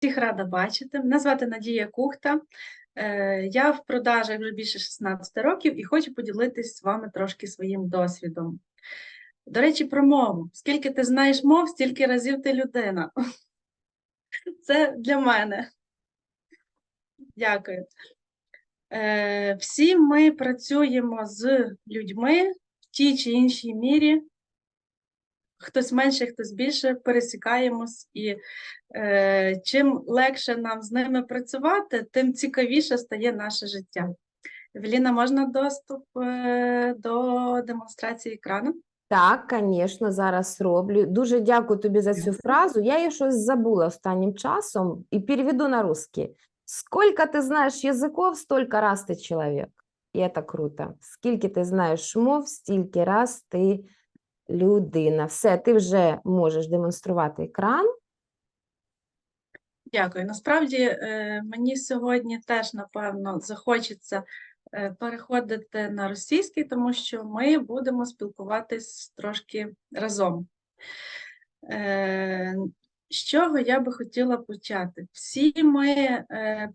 Всіх рада бачити. Мене звати Надія Кухта. Е, Я в продажах вже більше 16 років і хочу поділитися з вами трошки своїм досвідом. До речі, про мову. Скільки ти знаєш мов, стільки разів ти людина. Це для мене. Дякую. Е, Всі ми працюємо з людьми в тій чи іншій мірі. Хтось менше, хтось більше, пересікаємось, і е, чим легше нам з ними працювати, тим цікавіше стає наше життя. Евеліна, можна доступ е, до демонстрації екрану? Так, звісно, зараз роблю. Дуже дякую тобі за цю фразу. Я її щось забула останнім часом і переведу на русский. Сколько ти знаєш язиков, столько раз ти чоловік. І це круто. Скільки ти знаєш мов, стільки раз ти людина. Все, ти вже можеш демонструвати екран. Дякую. Насправді е, мені сьогодні теж, напевно, захочеться е, переходити на російський, тому що ми будемо спілкуватись трошки разом. Е, З чого я би хотіла почати? Всі ми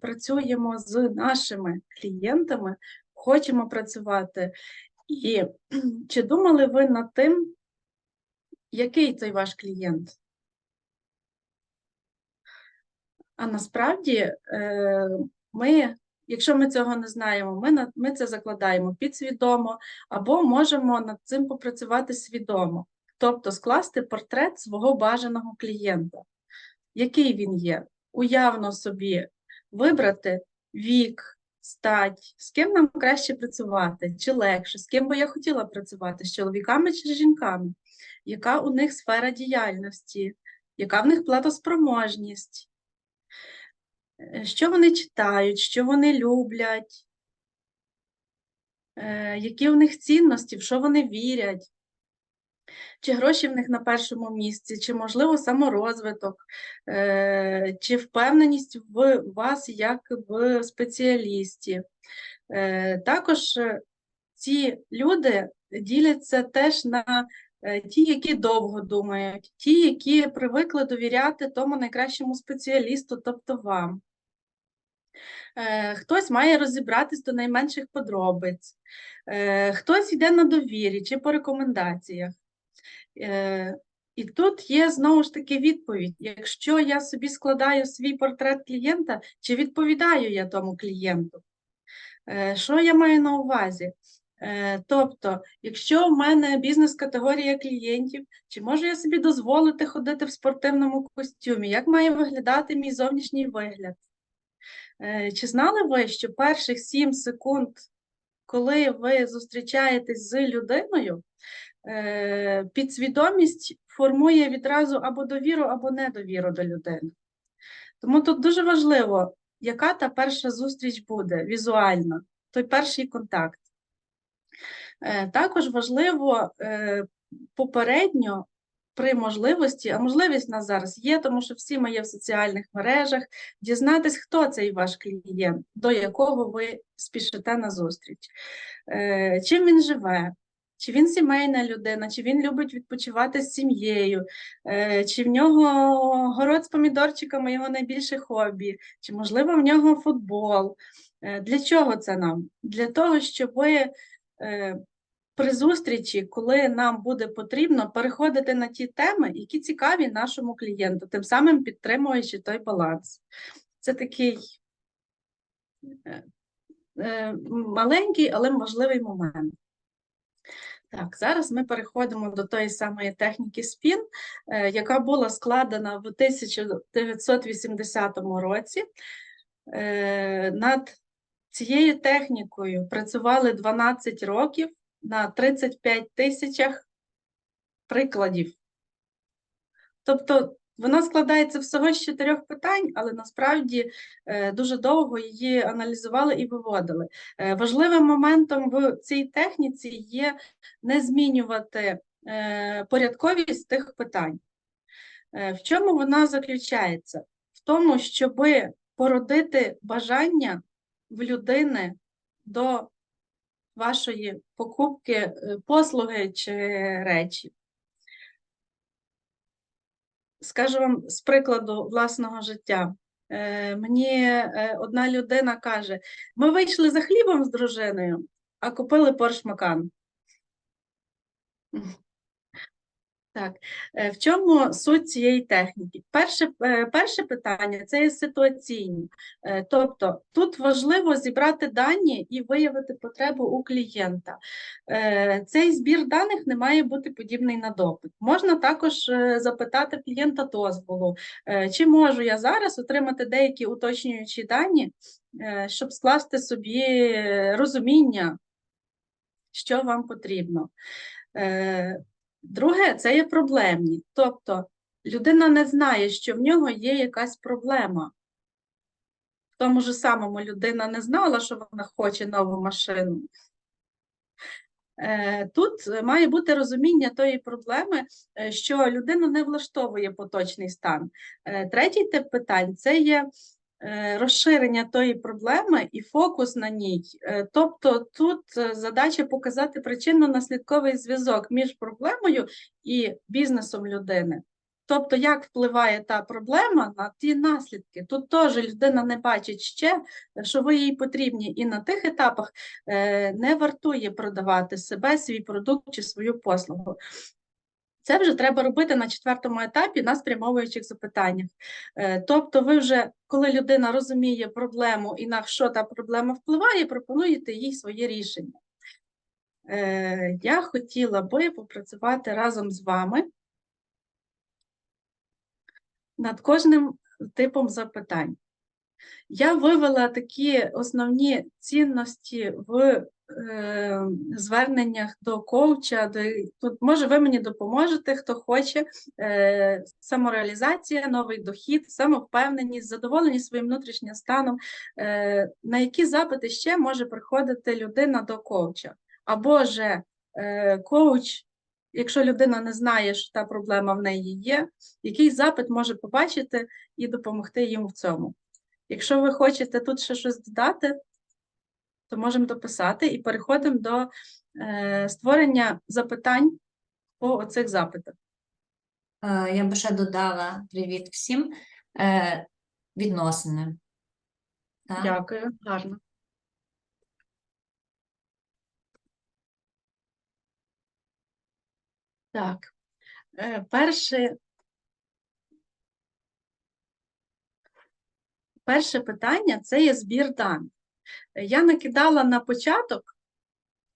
працюємо з нашими клієнтами, хочемо працювати. І чи думали ви над тим, який цей ваш клієнт? А насправді е, ми, якщо ми цього не знаємо, ми, ми це закладаємо підсвідомо або можемо над цим попрацювати свідомо, тобто скласти портрет свого бажаного клієнта. Який він є? Уявно собі вибрати вік, стать, з ким нам краще працювати, чи легше, з ким би я хотіла працювати, з чоловіками чи з жінками, яка у них сфера діяльності, яка в них платоспроможність. Е, Що вони читають, що вони люблять, е, які у них цінності, в що вони вірять, чи гроші в них на першому місці, чи, можливо, саморозвиток, е, чи впевненість в вас як в спеціалісті. Також ці люди діляться теж на ті, які довго думають, ті, які привикли довіряти тому найкращому спеціалісту, тобто вам. Е, Хтось має розібратись до найменших подробиць, е, хтось йде на довірі чи по рекомендаціях. Е, І тут є знову ж таки відповідь: якщо я собі складаю свій портрет клієнта, чи відповідаю я тому клієнту? Е, Що я маю на увазі? Е, Тобто, якщо в мене бізнес-категорія клієнтів, чи можу я собі дозволити ходити в спортивному костюмі? Як має виглядати мій зовнішній вигляд? Е, Чи знали ви, що перших 7 секунд, коли ви зустрічаєтесь з людиною, е, підсвідомість формує відразу або довіру, або недовіру до людини? Тому тут дуже важливо, яка та перша зустріч буде візуальна, той перший контакт. Е, Також важливо е, попередньо при можливості, а можливість в нас зараз є, тому що всі ми є в соціальних мережах, дізнатись, хто цей ваш клієнт, до якого ви спішите на зустріч, Е, чим він живе. Чи він сімейна людина, чи він любить відпочивати з сім'єю, чи в нього город з помідорчиками його найбільше хобі, чи, можливо, в нього футбол. Для чого це нам? Для того, щоб ви при зустрічі, коли нам буде потрібно, переходити на ті теми, які цікаві нашому клієнту, тим самим підтримуючи той баланс. Це такий е, е, маленький, але важливий момент. Так, зараз ми переходимо до тої самої техніки спін, е, яка була складена в 1980 році. Е, Над цією технікою працювали 12 років на 35 тисячах прикладів. Тобто вона складається всього з чотирьох питань, але насправді е, дуже довго її аналізували і виводили. Е, Важливим моментом в цій техніці є не змінювати е, порядковість тих питань. В чому вона заключається? В тому, щоб породити бажання в людини до вашої покупки е, послуги чи речі. Скажу вам з прикладу власного життя. Е, Мені е, одна людина каже: ми вийшли за хлібом з дружиною, а купили Macan. Так, е, в чому суть цієї техніки? Перше, е, перше питання це є ситуаційні. Е, Тобто тут важливо зібрати дані і виявити потребу у клієнта. Цей збір даних не має бути подібний на допит. Можна також запитати клієнта дозволу, чи можу я зараз отримати деякі уточнюючі дані, щоб скласти собі розуміння, що вам потрібно. Друге, це є проблемні. Тобто людина не знає, що в нього є якась проблема. В тому ж самому людина не знала, що вона хоче нову машину. Е, Тут має бути розуміння тої проблеми, е, що людину не влаштовує поточний стан. Е, Третій тип питань це є розширення тої проблеми і фокус на ній. Е, Тобто тут е, задача показати причинно-наслідковий зв'язок між проблемою і бізнесом людини. Тобто, як впливає та проблема на ті наслідки. Тут теж людина не бачить ще, що ви їй потрібні, і на тих етапах е, не вартує продавати себе, свій продукт чи свою послугу. Це вже треба робити на четвертому етапі на спрямовуючих запитаннях. Е, Тобто, ви вже, коли людина розуміє проблему і на що та проблема впливає, пропонуєте їй своє рішення. Е, Я хотіла би попрацювати разом з вами над кожним типом запитань. Я вивела такі основні цінності в е, зверненнях до коуча. До, тут, може, ви мені допоможете, хто хоче. Е, самореалізація, новий дохід, самовпевненість, задоволеність своїм внутрішнім станом. Е, на які запити ще може приходити людина до коуча? Або же е, коуч, якщо людина не знає, що та проблема в неї є, який запит може побачити і допомогти їм в цьому. Якщо ви хочете тут ще щось додати, то можемо дописати і переходимо до е, створення запитань по оцих запитах. Е, Я би ще додала привіт всім. Е, Відносини. Так? Дякую, гарно. Так, е, перше, перше питання це є збір даних. Я накидала на початок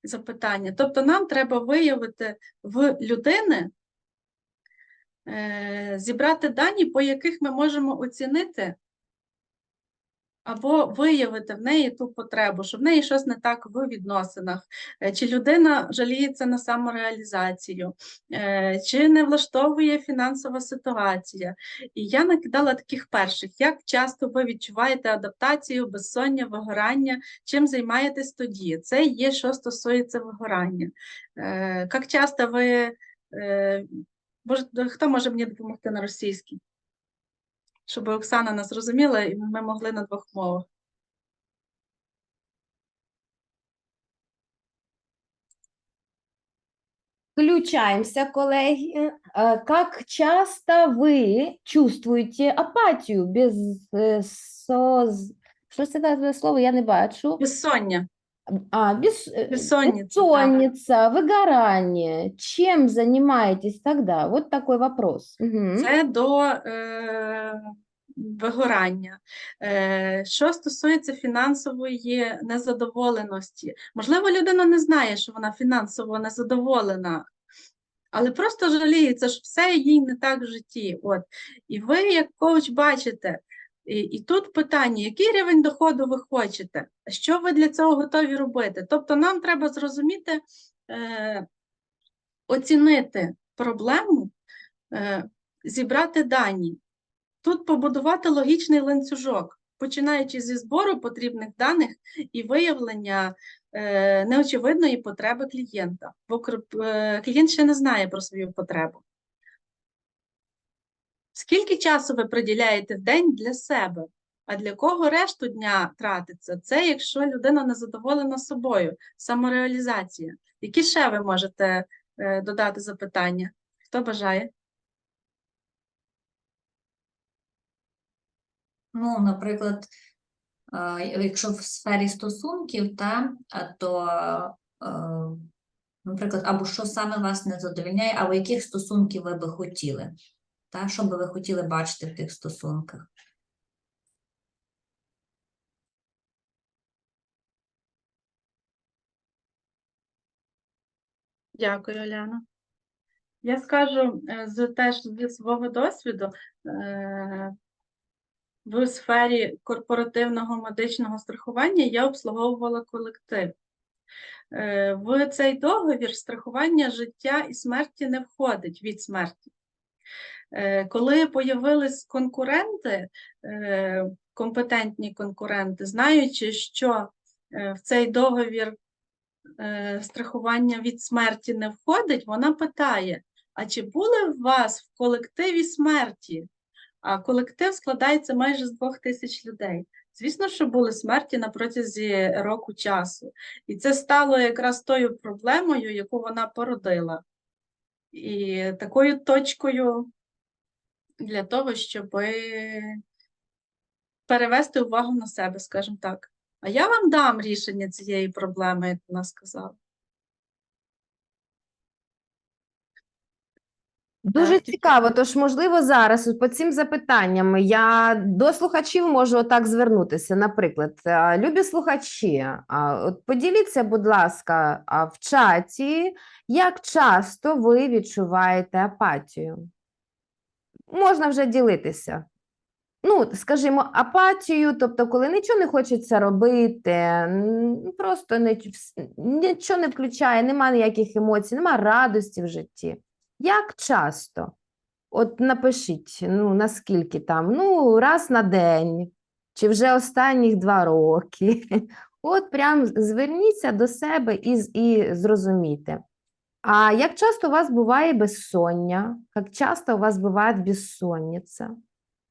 запитання, тобто нам треба виявити в людини, е, зібрати дані, по яких ми можемо оцінити або виявити в неї ту потребу, що в неї щось не так в відносинах, е, чи людина жаліється на самореалізацію, е, чи не влаштовує фінансова ситуація. І я накидала таких перших, як часто ви відчуваєте адаптацію, безсоння, вигорання, чим займаєтесь тоді? Це є, що стосується вигорання. Е, Як часто ви, хто може мені допомогти на російській? щоб Оксана нас розуміла, і ми могли на двох мовах. Включаемся, коллеги. Э, Как часто вы чувствуете апатию без э, соз... Що це за слово? Я не бачу. Безсоння. А, без... э, Бессонница, да. бессонница, выгорание. Чем занимаетесь тогда? Вот такой вопрос. Мгм. Це до е, вигорання. Е, що стосується фінансової незадоволеності, можливо, людина не знає, що вона фінансово незадоволена, але просто жаліється, що все їй не так в житті. От. І ви, як коуч, бачите, і, і тут питання, який рівень доходу ви хочете, що ви для цього готові робити? Тобто нам треба зрозуміти, е, оцінити проблему, е, зібрати дані. Тут побудувати логічний ланцюжок, починаючи зі збору потрібних даних і виявлення е, неочевидної потреби клієнта, бо е, клієнт ще не знає про свою потребу. Скільки часу ви приділяєте в день для себе? А для кого решту дня тратиться? Це якщо людина не задоволена собою, самореалізація. Які ще ви можете е, додати запитання? Хто бажає? Ну, наприклад, е, якщо в сфері стосунків, та, то, е, наприклад, або що саме вас не задовольняє, або яких стосунків ви би хотіли, та, що би ви хотіли бачити в тих стосунках. Дякую, Оляна. Я скажу е, з теж зі свого досвіду е, в сфері корпоративного медичного страхування я обслуговувала колектив. Е, В цей договір страхування життя і смерті не входить від смерті. Е, Коли появились конкуренти, е, компетентні конкуренти, знаючи, що в цей договір страхування від смерті не входить, вона питає: а чи були у вас в колективі смерті? Колектив складається майже з двох тисяч людей. Звісно, що були смерті на протязі року часу. І це стало якраз тою проблемою, яку вона породила. І такою точкою для того, щоб перевести увагу на себе, скажімо так. А я вам дам рішення цієї проблеми, як вона сказала. Дуже цікаво, тож, можливо, зараз по цим запитанням я до слухачів можу отак звернутися. Наприклад, любі слухачі, от поділіться, будь ласка, в чаті, як часто ви відчуваєте апатію? Можна вже ділитися. Ну, скажімо, апатію, тобто, коли нічого не хочеться робити, просто нічого не включає, немає ніяких емоцій, немає радості в житті. Як часто? От напишіть, ну, наскільки там, ну, раз на день, чи вже останніх два роки. От прям зверніться до себе і, і зрозумійте. А як часто у вас буває безсоння? Як часто у вас буває безсонниця?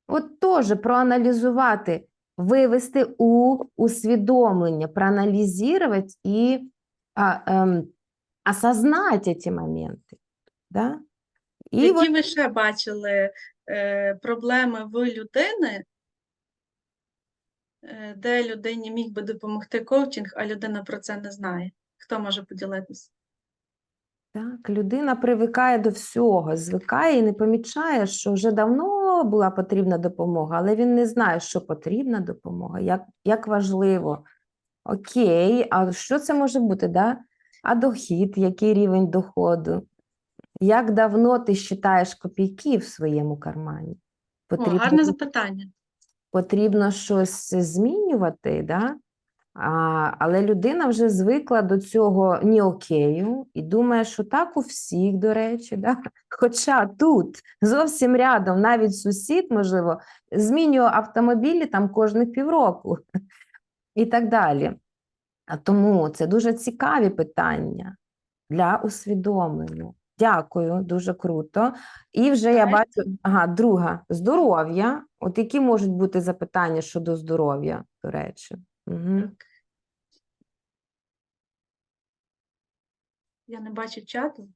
От теж проаналізувати, вивести у усвідомлення, проаналізувати і а, ем, осознать ці моменти. Да? І Які от, ви ще бачили е, проблеми в людини, е, де людині міг би допомогти коучинг, а людина про це не знає? Хто може поділитися? так, людина привикає до всього, звикає і не помічає, що вже давно була потрібна допомога, але він не знає, що потрібна допомога, як, як важливо. Окей, а що це може бути? Да? А дохід, який рівень доходу? Як давно ти считаєш копійки в своєму кармані? О, гарне запитання. потрібно щось змінювати, да? а, але людина вже звикла до цього ні окею і думає, що так у всіх, до речі. Да? Хоча тут зовсім рядом, навіть сусід, можливо, змінює автомобілі там кожних півроку і так далі. А тому це дуже цікаві питання для усвідомлення. Дякую, дуже круто. І вже я бачу, ага, друга здоров'я. От які можуть бути запитання щодо здоров'я, до речі. Угу. Так. Я не бачу чату.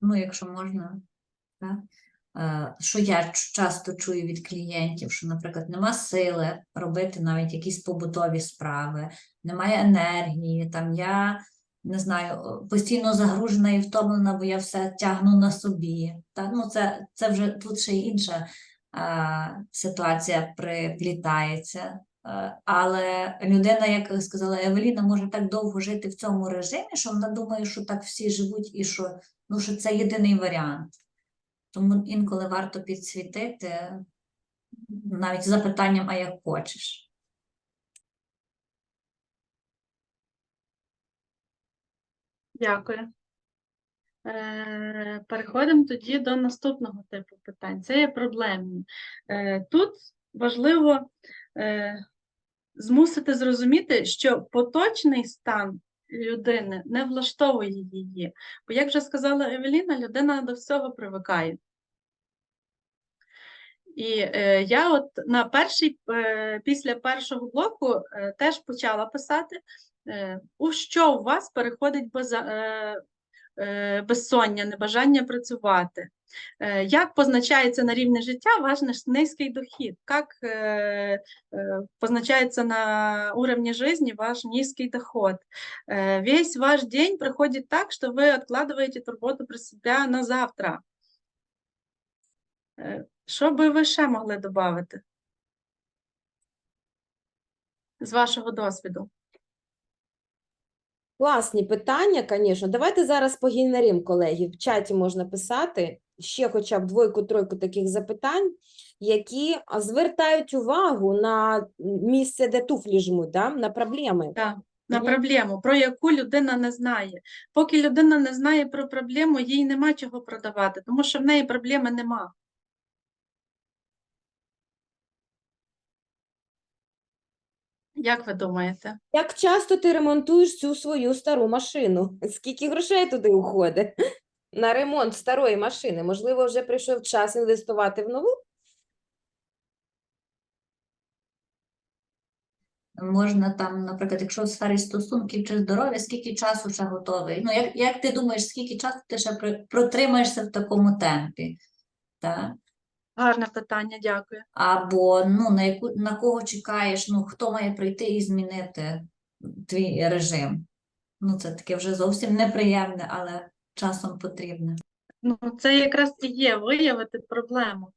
Ну, якщо можна, так? Е, Що я часто чую від клієнтів, що, наприклад, нема сили робити навіть якісь побутові справи, немає енергії, там я не знаю, постійно загружена і втомлена, бо я все тягну на собі. Так? Ну, це, це вже тут ще інша е, ситуація приплітається. Е, Але людина, як сказала Евеліна, може так довго жити в цьому режимі, що вона думає, що так всі живуть і що, ну, що це єдиний варіант. Тому інколи варто підсвітити навіть запитанням, а як хочеш. Дякую. Е, Переходимо тоді до наступного типу питань. Це є проблемні. Е, Тут важливо е, змусити зрозуміти, що поточний стан людини не влаштовує її. Бо, як вже сказала Евеліна, людина до всього привикає. І я от на перший, після першого блоку теж почала писати, у що у вас переходить беза, е, е, безсоння, небажання працювати. Е, Як позначається на рівні життя ваш ниш- низький дохід? Как е, е, позначается на уровне жизни ваш низкий доход? Е, Весь ваш день проходит так, что вы откладываете эту работу про себя на завтра. Е, Що би ви ще могли додати з вашого досвіду? Класні питання, звісно. Давайте зараз погенеримо, колеги. В чаті можна писати ще хоча б двойку-тройку таких запитань, які звертають увагу на місце, де туфлі жмуть, да? на проблеми. Так, на проблему, про яку людина не знає. Поки людина не знає про проблему, їй нема чого продавати, тому що в неї проблеми нема. Як ви думаєте? Як часто ти ремонтуєш цю свою стару машину? Скільки грошей туди уходить на ремонт старої машини? Можливо, вже прийшов час інвестувати в нову? Можна там, наприклад, якщо в сфері стосунків чи здоров'я, скільки часу ще готовий? Ну, як, як ти думаєш, скільки часу ти ще протримаєшся в такому темпі? Так? Гарне питання, дякую. Або ну, на, яку, на кого чекаєш, ну, хто має прийти і змінити твій режим? Ну, це таке вже зовсім неприємне, але часом потрібне. Ну, це якраз і є виявити проблему.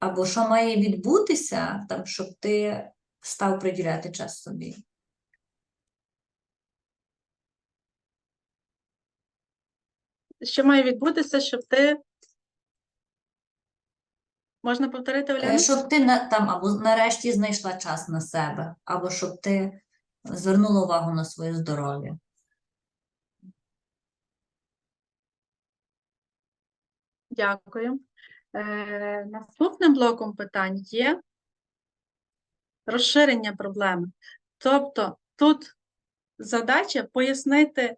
Або що має відбутися, там, щоб ти став приділяти час собі. Що має відбутися, щоб ти. Можна повторити, Е, Оляна? Щоб ти на, там або нарешті знайшла час на себе, або щоб ти звернула увагу на своє здоров'я. Дякую. Е, наступним блоком питань є розширення проблеми. Тобто тут задача пояснити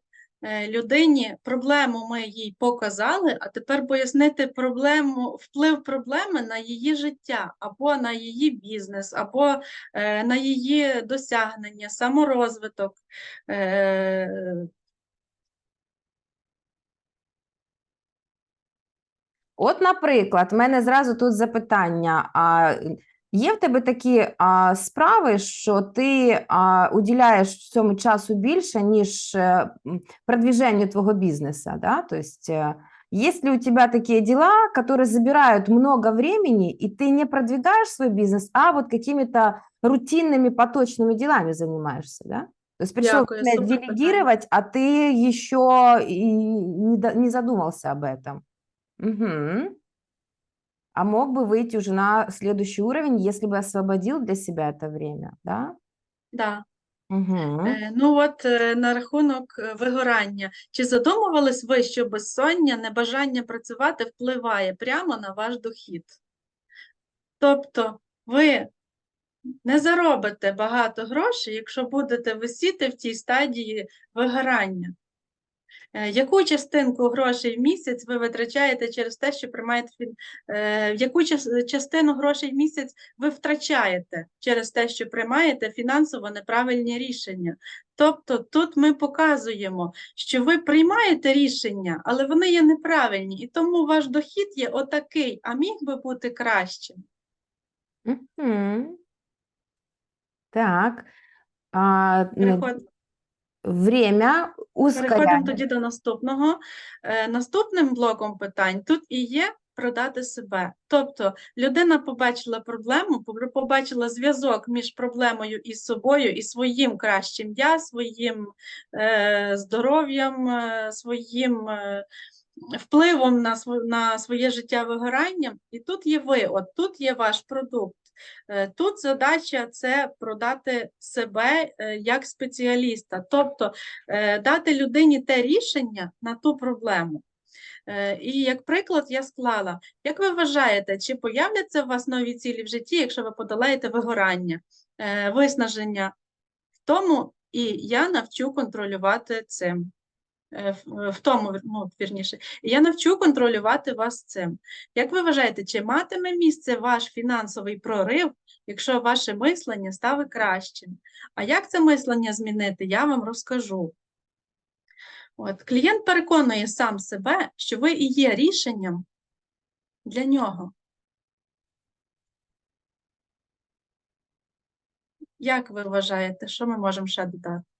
людині проблему ми їй показали, а тепер пояснити проблему, вплив проблеми на її життя, або на її бізнес, або е, на її досягнення, саморозвиток. Е, От, наприклад, в мене зразу тут запитання. є в тебе такі а, справи, що ти а, уділяєш цьому часу більше, ніж е, м, продвижению твого бізнесу, да? То есть, э, есть ли у тебя такие дела, которые забирают много времени, и ты не продвигаешь свой бизнес, а вот какими-то рутинными, поточными делами занимаешься, да? То есть пришел Дякую, время супер питання. делегировать, а ты еще и не, до- не задумался об этом. Мгм. А мог бы выйти уже на следующий уровень, если бы освободил для себя это время, да? да. Мгм. Е, Ну от е, на рахунок е, вигорання. Чи задумувались ви, що безсоння, небажання працювати впливає прямо на ваш дохід? Тобто ви не заробите багато грошей, якщо будете висіти в цій стадії вигорання. Е, Яку частинку грошей в місяць ви витрачаєте через те, що приймаєте фін... е, яку частину грошей в місяць ви втрачаєте через те, що приймаєте фінансово неправильні рішення? Тобто тут ми показуємо, що ви приймаєте рішення, але вони є неправильні, і тому ваш дохід є отакий, а міг би бути кращим. Мгм. Так. А, н- Время Переходимо тоді до наступного. Е, Наступним блоком питань тут і є продати себе. Тобто людина побачила проблему, побачила зв'язок між проблемою і собою, і своїм кращим я, своїм е, здоров'ям, е, своїм е, впливом на, на своє життя вигоранням. І тут є ви, от тут є ваш продукт. Е, Тут задача це продати себе е, як спеціаліста, тобто е, дати людині те рішення на ту проблему. І як приклад я склала, як ви вважаєте, чи появляться у вас нові цілі в житті, якщо ви подолаєте вигорання, виснаження в тому, і я навчу контролювати цим. Е, В тому, ну, вірніше, і я навчу контролювати вас цим. Як ви вважаєте, чи матиме місце ваш фінансовий прорив, якщо ваше мислення стане кращим? А як це мислення змінити, я вам розкажу. От, клієнт переконує сам себе, що ви і є рішенням для нього. Як ви вважаєте, що ми можемо ще додати?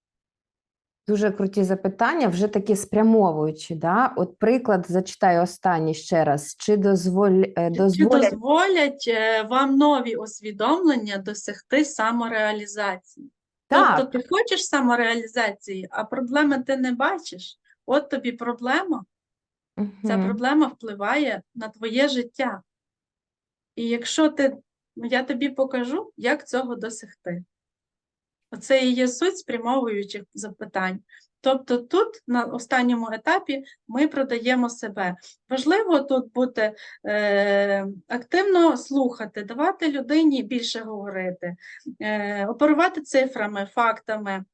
Дуже круті запитання, вже такі спрямовуючі. Да? От приклад зачитаю останній ще раз. Чи дозволь, е, Чи дозволять дозволять е, вам нові усвідомлення досягти самореалізації? так, Тобто ти хочеш самореалізації, а проблеми ти не бачиш. От тобі проблема. Ця проблема впливає на твоє життя. І якщо ти, я тобі покажу, як цього досягти. Оце і є суть спрямовуючих запитань. Тобто тут на останньому етапі ми продаємо себе. Важливо тут бути е, активно слухати, давати людині більше говорити, е, оперувати цифрами, фактами,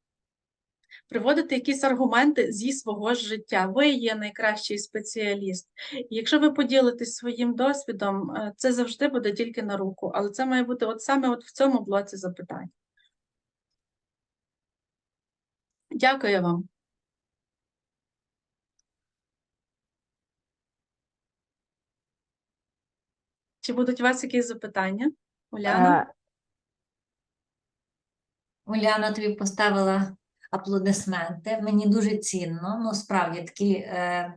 приводити якісь аргументи зі свого життя. Ви є найкращий спеціаліст. І якщо ви поділитесь своїм досвідом, е, це завжди буде тільки на руку, але це має бути от саме от в цьому блоці запитань. Дякую вам. Чи будуть у вас якісь запитання? Уляна? Е, Уляна тобі поставила аплодисменти. Мені дуже цінно. Ну, справді такі е,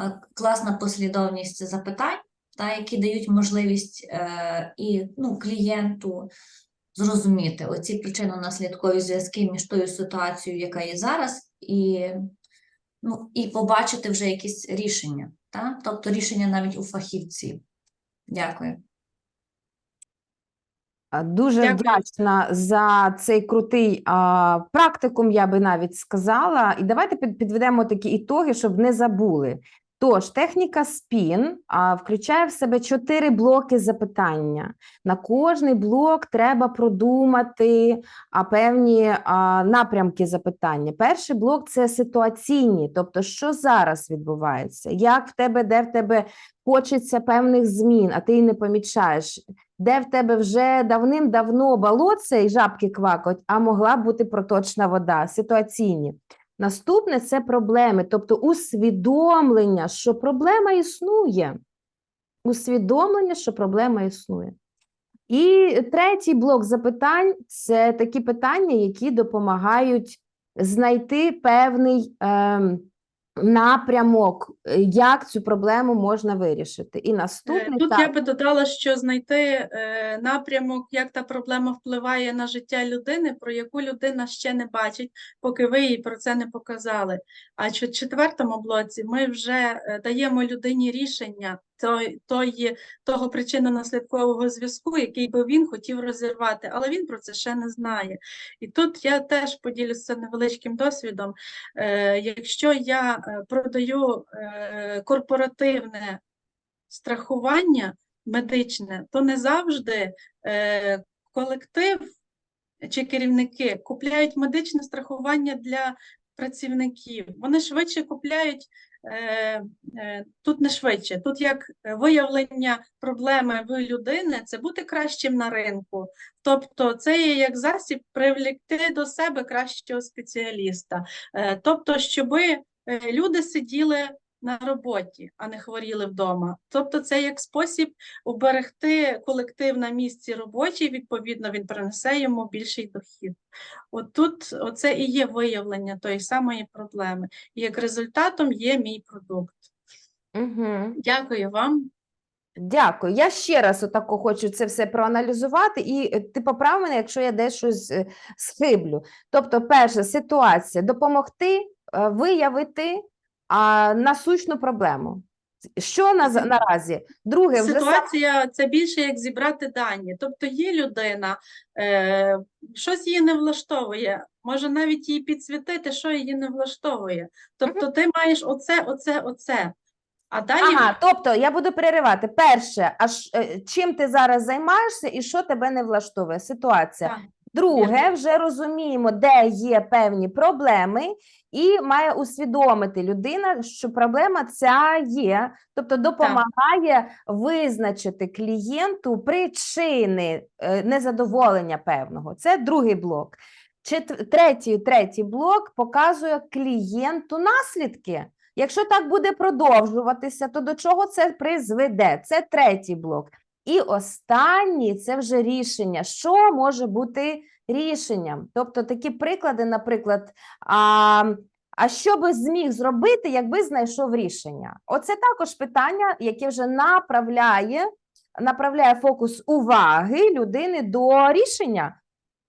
е, класна послідовність запитань, та, які дають можливість е, і ну, клієнту зрозуміти оці причинно-наслідкові зв'язки між тою ситуацією, яка є зараз, і, ну, і побачити вже якісь рішення. Та? Тобто рішення навіть у фахівців. Дякую. Дуже Дякую. вдячна за цей крутий а, практикум, я би навіть сказала. І давайте під, підведемо такі ітоги, щоб не забули. Тож, техніка спін включає в себе чотири блоки запитання. На кожний блок треба продумати певні напрямки запитання. Перший блок це ситуаційні, тобто, що зараз відбувається, як в тебе, де в тебе хочеться певних змін, а ти й не помічаєш де в тебе вже давним-давно болотце і жабки квакають, а могла бути проточна вода, ситуаційні. Наступне це проблеми, тобто усвідомлення, що проблема існує. Усвідомлення, що проблема існує. І третій блок запитань це такі питання, які допомагають знайти певний ем, напрямок, е, як цю проблему можна вирішити. І Е, наступний Тут так, я би додала, що знайти е, напрямок, як та проблема впливає на життя людини, про яку людина ще не бачить, поки ви їй про це не показали. А в четвертому блоці ми вже даємо людині рішення той, той, того причинно-наслідкового зв'язку, який би він хотів розірвати, але він про це ще не знає. І тут я теж поділюся невеличким досвідом. Е, Якщо я е, продаю е, корпоративне страхування медичне, то не завжди е, колектив чи керівники купляють медичне страхування для працівників. Вони швидше купляють. Е, е, Тут не швидше, тут як виявлення проблеми в людини, це бути кращим на ринку. Тобто, це є як засіб привлекти до себе кращого спеціаліста. Е, Тобто, щоби люди сиділи на роботі, а не хворіли вдома. Тобто, це як спосіб уберегти колектив на місці робочій, відповідно, він принесе йому більший дохід. От тут оце і є виявлення тої самої проблеми. І як результатом є мій продукт. Угу. Дякую вам. Дякую. Я ще раз отако хочу це все проаналізувати, і е, ти поправ мене, якщо я десь щось е, схиблю. Тобто, перша ситуація допомогти е, виявити а, насущну проблему. Що на, наразі? Друге, вже Ситуація це більше як зібрати дані. Тобто є людина, е, щось її не влаштовує, може навіть її підсвітити, що її не влаштовує. Тобто ти маєш оце, оце, оце. А далі Ага, тобто я буду переривати. Перше, аж е, чим ти зараз займаєшся і що тебе не влаштовує? Ситуація. Так, Друге, вже розуміємо, де є певні проблеми, і має усвідомити людина, що проблема ця є, тобто допомагає визначити клієнту причини е, незадоволення певного. Це другий блок. чет- третій, третій блок показує клієнту наслідки. Якщо так буде продовжуватися, то до чого це призведе? Це третій блок. І останній це вже рішення. Що може бути рішенням? Тобто такі приклади, наприклад, а, а що би зміг зробити, якби знайшов рішення? Оце також питання, яке вже направляє, направляє фокус уваги людини до рішення.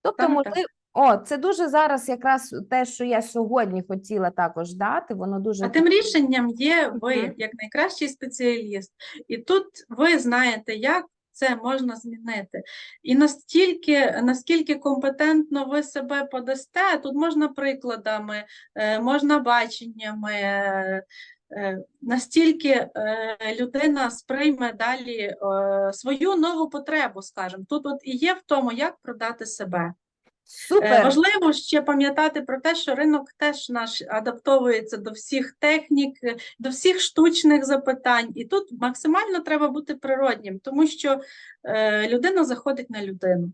Тобто, так. можливо, о, це дуже зараз якраз те, що я сьогодні хотіла також дати, воно дуже А тим рішенням є ви, як найкращий спеціаліст. І тут ви знаєте, як це можна змінити. І настільки, наскільки компетентно ви себе подасте, тут можна прикладами, е, можна баченнями. е, е, Настільки людина сприйме далі свою нову потребу, скажімо. Тут от і є в тому, як продати себе. Е, супер. Важливо ще пам'ятати про те, що ринок теж наш адаптовується до всіх технік, е, до всіх штучних запитань, і тут максимально треба бути природнім, тому що е, людина заходить на людину.